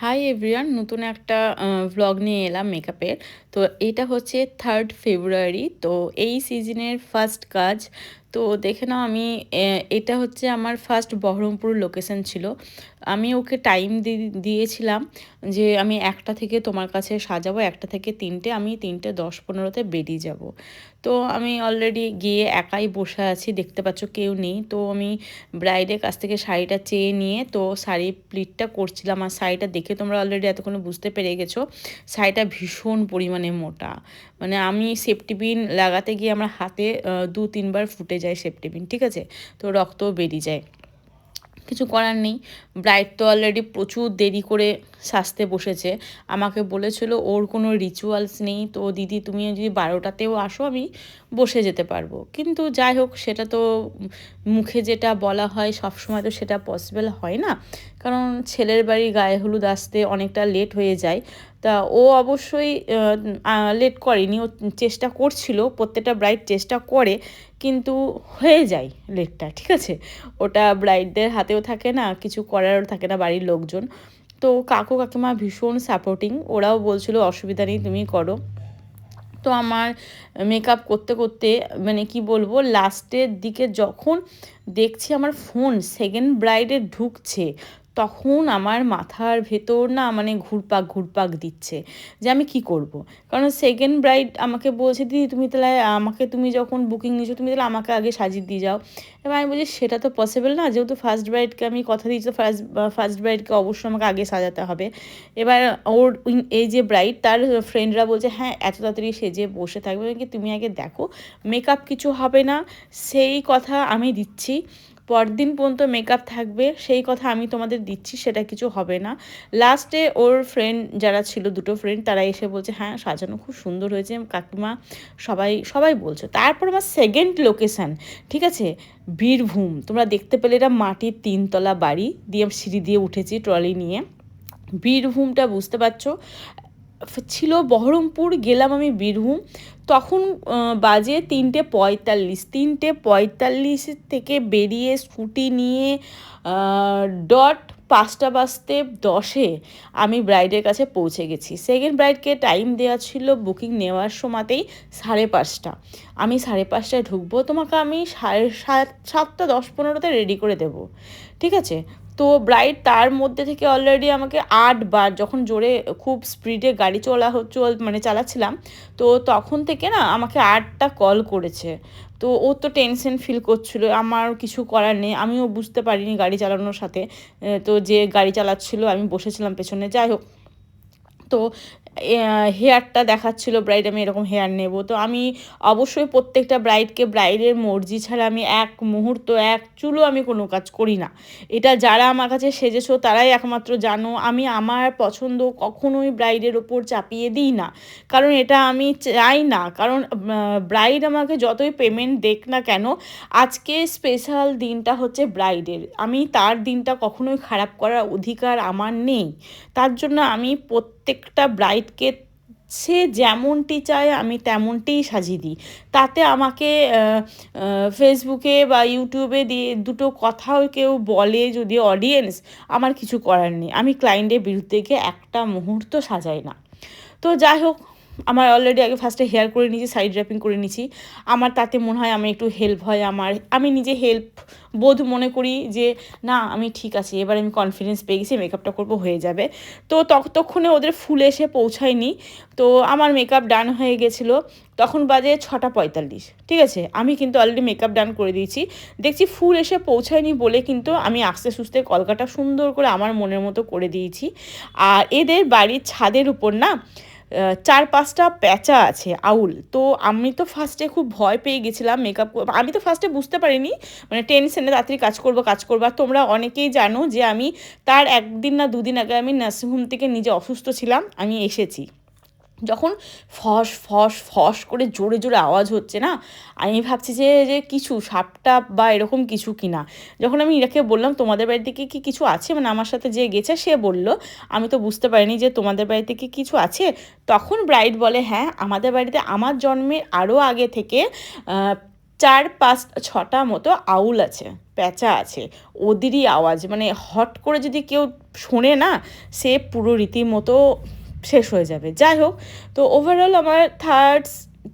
High everyone নতুন একটা vlog নিয়ে এলাম মেকআপের তো এটা হচ্ছে থার্ড ফেব্রুয়ারি তো এই সিজনের ফার্স্ট কাজ তো দেখে নাও আমি এটা হচ্ছে আমার ফার্স্ট বহরমপুর লোকেশন ছিল। আমি ওকে টাইম দিয়েছিলাম যে আমি একটা থেকে তোমার কাছে সাজাবো, একটা থেকে তিনটে, আমি তিনটে দশ পনেরোতে বেরিয়ে যাব। তো আমি অলরেডি গিয়ে একাই বসে আছি, দেখতে পাচ্ছ কেউ নেই। তো আমি ব্রাইডের কাছ থেকে শাড়িটা চেয়ে নিয়ে, তো শাড়ি প্লিটটা করছিলাম। আর শাড়িটা দেখে তোমরা অলরেডি এতক্ষণ বুঝতে পেরে গেছো, শাড়িটা ভীষণ পরিমাণে মোটা। মানে আমি সেফটি পিন লাগাতে গিয়ে আমার হাতে দু তিনবার ফুটে যায় সেপটেমিন ঠিক আছে? তো রক্তও বেরিয়ে যায়। কিছু করার নেই। ব্রাইড তো অলরেডি প্রচুর দেরি করে সাজতে বসেছে। আমাকে বলেছিল, ওর কোনো রিচুয়ালস নেই, তো দিদি তুমি যদি বারোটাতেও আসো, আমি বসে যেতে পারব। কিন্তু যাই হোক, সেটা তো মুখে যেটা বলা হয়, সবসময় তো সেটা পসিবল হয় না। কারণ ছেলের বাড়ি গায়ে হলুদ আসতে অনেকটা লেট হয়ে যায়। তা ও অবশ্যই লেট করেনি। ও চেষ্টা করছিল, প্রত্যেকটা ব্রাইড চেষ্টা করে, কিন্তু হয়ে যায় লেটটা ঠিক আছে? ওটা ব্রাইডদের হাতেও থাকে না, কিছু করারও থাকে না বাড়ির লোকজন। তো কাকু কাকিমা ভীষণ সাপোর্টিং ওরাও বলছিল, অসুবিধা নেই, তুমি করো। তো আমার মেকআপ করতে করতে মানে কি বলব লাস্টের দিকে যখন দেখছি আমার ফোন সেকেন্ড ব্রাইডে ঢুকছে তখন আমার মাথার ভেতর না মানে ঘুরপাক ঘুরপাক দিচ্ছে যে আমি কি করব। কারণ সেকেন্ড ব্রাইড আমাকে বলছে, দিদি, তুমি তাহলে আমাকে তুমি যখন বুকিং নিয়েছো, তুমি তাহলে আমাকে আগে সাজিয়ে দিয়ে যাও। এবার আমি বলছি, সেটা তো পসিবল না। যেহেতু ফার্স্ট ব্রাইডকে আমি কথা দিয়েছি, তো ফার্স্ট ফার্স্ট ব্রাইডকে অবশ্যই আমাকে আগে সাজাতে হবে। এবার ওর এই যে ব্রাইড তার ফ্রেন্ডরা বলছে হ্যাঁ এত তাড়াতাড়ি সেজে বসে থাকবে। কি তুমি আগে দেখো মেকআপ কিছু হবে না। সেই কথা আমি দিচ্ছি। পরদিন পর্যন্ত মেকআপ থাকবে, সেই কথা আমি তোমাদের দিচ্ছি, সেটা কিছু হবে না। লাস্টে ওর ফ্রেন্ড যারা ছিল, দুটো ফ্রেন্ড তারা এসে বলছে হ্যাঁ সাজানো খুব সুন্দর হয়েছে, কাকিমা সবাই সবাই বলছে। তারপর আমার সেকেন্ড লোকেশান ঠিক আছে? বীরভূম, তোমরা দেখতে পেলে এটা মাটির তিনতলা বাড়ি, দিয়ে সিঁড়ি দিয়ে উঠেছি ট্রলি নিয়ে। বীরভূমটা বুঝতে পারছ? ছিল বহরমপুর, গেলাম আমি বীরভূম। তখন বাজে তিনটে পঁয়তাল্লিশ। তিনটে পঁয়তাল্লিশ থেকে বেরিয়ে স্কুটি নিয়ে ডট পাঁচটা বাজতে দশে আমি ব্রাইডের কাছে পৌঁছে গেছি। সেকেন্ড ব্রাইডকে টাইম দেওয়া ছিল বুকিং নেওয়ার সময়তেই সাড়ে পাঁচটা। আমি সাড়ে পাঁচটায় ঢুকবো। তোমাকে আমি সাড়ে সাত, সাতটা দশ পনেরোতে রেডি করে দেব। ঠিক আছে? তো ব্রাইড তার মধ্যে থেকে অলরেডি আমাকে আটবার যখন জোরে খুব স্পিডে গাড়ি চলা চল মানে চালাচ্ছিলাম, তো তখন থেকে না আমাকে আটটা কল করেছে। তো ও তো টেনশন ফিল করছিল, আমার কিছু করার নেই, আমিও বুঝতে পারিনি গাড়ি চালানোর সাথে। তো যে গাড়ি চালাচ্ছিল, আমি বসেছিলাম পেছনে। যাই হোক তো হেয়ারটা দেখাচ্ছিল ব্রাইড আমি এরকম হেয়ার নেব। তো আমি অবশ্যই প্রত্যেকটা ব্রাইডকে ব্রাইডের মর্জি ছাড়া আমি এক মুহূর্ত, এক চুলো আমি কোনো কাজ করি না। এটা যারা আমার কাছে সেজেছো, তারাই একমাত্র জানো, আমি আমার পছন্দ কখনোই ব্রাইডের ওপর চাপিয়ে দিই না। কারণ এটা আমি চাই না। কারণ ব্রাইড আমাকে যতই পেমেন্ট দেখ না কেন, আজকে স্পেশাল দিনটা হচ্ছে ব্রাইডের আমি তার দিনটা কখনোই খারাপ করার অধিকার আমার নেই। তার জন্য আমি প্রত্যেকটা ব্রাইডকে সে যেমনটি চায়, আমি তেমনটিই সাজিয়ে দিই। তাতে আমাকে ফেসবুকে বা ইউটিউবে দিয়ে দুটো কথাও কেউ বলে যদি অডিয়েন্স আমার কিছু করার নেই। আমি ক্লায়েন্টের বিরুদ্ধে গিয়ে একটা মুহূর্ত সাজাই না। তো যাই হোক আমার অলরেডি আগে ফার্স্টে হেয়ার করে নিয়েছি সাইড র্যাপিং করে নিয়েছি। আমার তাতে মনে হয় আমার একটু হেল্প হয় আমার। আমি নিজে হেল্প বোধ মনে করি যে, না, আমি ঠিক আছি, এবার আমি কনফিডেন্স পেয়ে গেছি মেকআপটা করব, হয়ে যাবে। তো ততক্ষণে ওদের ফুল এসে পৌঁছায়নি। তো আমার মেকআপ ডান হয়ে গেছিল। তখন বাজে ছটা পঁয়তাল্লিশ, ঠিক আছে? আমি কিন্তু অলরেডি মেকআপ ডান করে দিয়েছি। দেখছি ফুল এসে পৌঁছায়নি বলে কিন্তু আমি আস্তে সুস্তে কলকাটা সুন্দর করে আমার মনের মতো করে দিয়েছি। আর এদের বাড়ির ছাদের উপর না চার পাঁচটা প্যাঁচা আছে, আউল। তো আমি তো ফার্স্টে খুব ভয় পেয়ে গেছিলাম মেকআপ আমি তো ফার্স্টে বুঝতে পারিনি মানে টেনশনে তাড়াতাড়ি কাজ করব, কাজ করব। আর তোমরা অনেকেই জানো যে আমি তার একদিন না দুদিন আগে আমি নার্সিংহোম থেকে নিজে অসুস্থ ছিলাম, আমি এসেছি। যখন ফস ফস ফস করে জোরে জোরে আওয়াজ হচ্ছে না, আমি ভাবছি যে যে কিছু সাপটা বা এরকম কিছু কিনা। যখন আমি ইরাকে বললাম, তোমাদের বাড়ি থেকে কি কিছু আছে? মানে আমার সাথে যে গেছে, সে বলল, আমি তো বুঝতে পারিনি যে তোমাদের বাড়িতে কি কিছু আছে। তখন ব্রাইড বলে হ্যাঁ আমাদের বাড়িতে আমার জন্মের আরও আগে থেকে চার, পাঁচ, ছটা মতো আউল আছে, প্যাঁচা আছে, ওদেরই আওয়াজ। মানে হট করে যদি কেউ শোনে না, সে পুরো রীতিমতো শেষ হয়ে যাবে। যাই হোক, তো ওভারঅল আমার থার্ড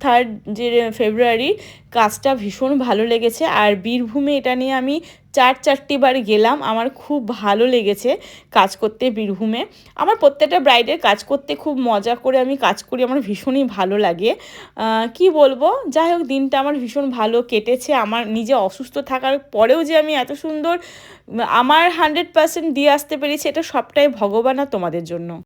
থার্ড যে ফেব্রুয়ারি কাজটা ভীষণ ভালো লেগেছে। আর বীরভূমে এটা নিয়ে আমি চার, চারটি বার গেলাম। আমার খুব ভালো লেগেছে কাজ করতে বীরভূমে। আমার প্রত্যেকটা ব্রাইডের কাজ করতে খুব মজা করে আমি কাজ করি, আমার ভীষণই ভালো লাগে। কি বলব? যাই হোক, দিনটা আমার ভীষণ ভালো কেটেছে। আমার নিজে অসুস্থ থাকার পরেও যে আমি এত সুন্দর, আমার হান্ড্রেড পার্সেন্ট দিয়ে আসতে পেরেছি, এটা সবটাই ভগবান আর তোমাদের জন্য।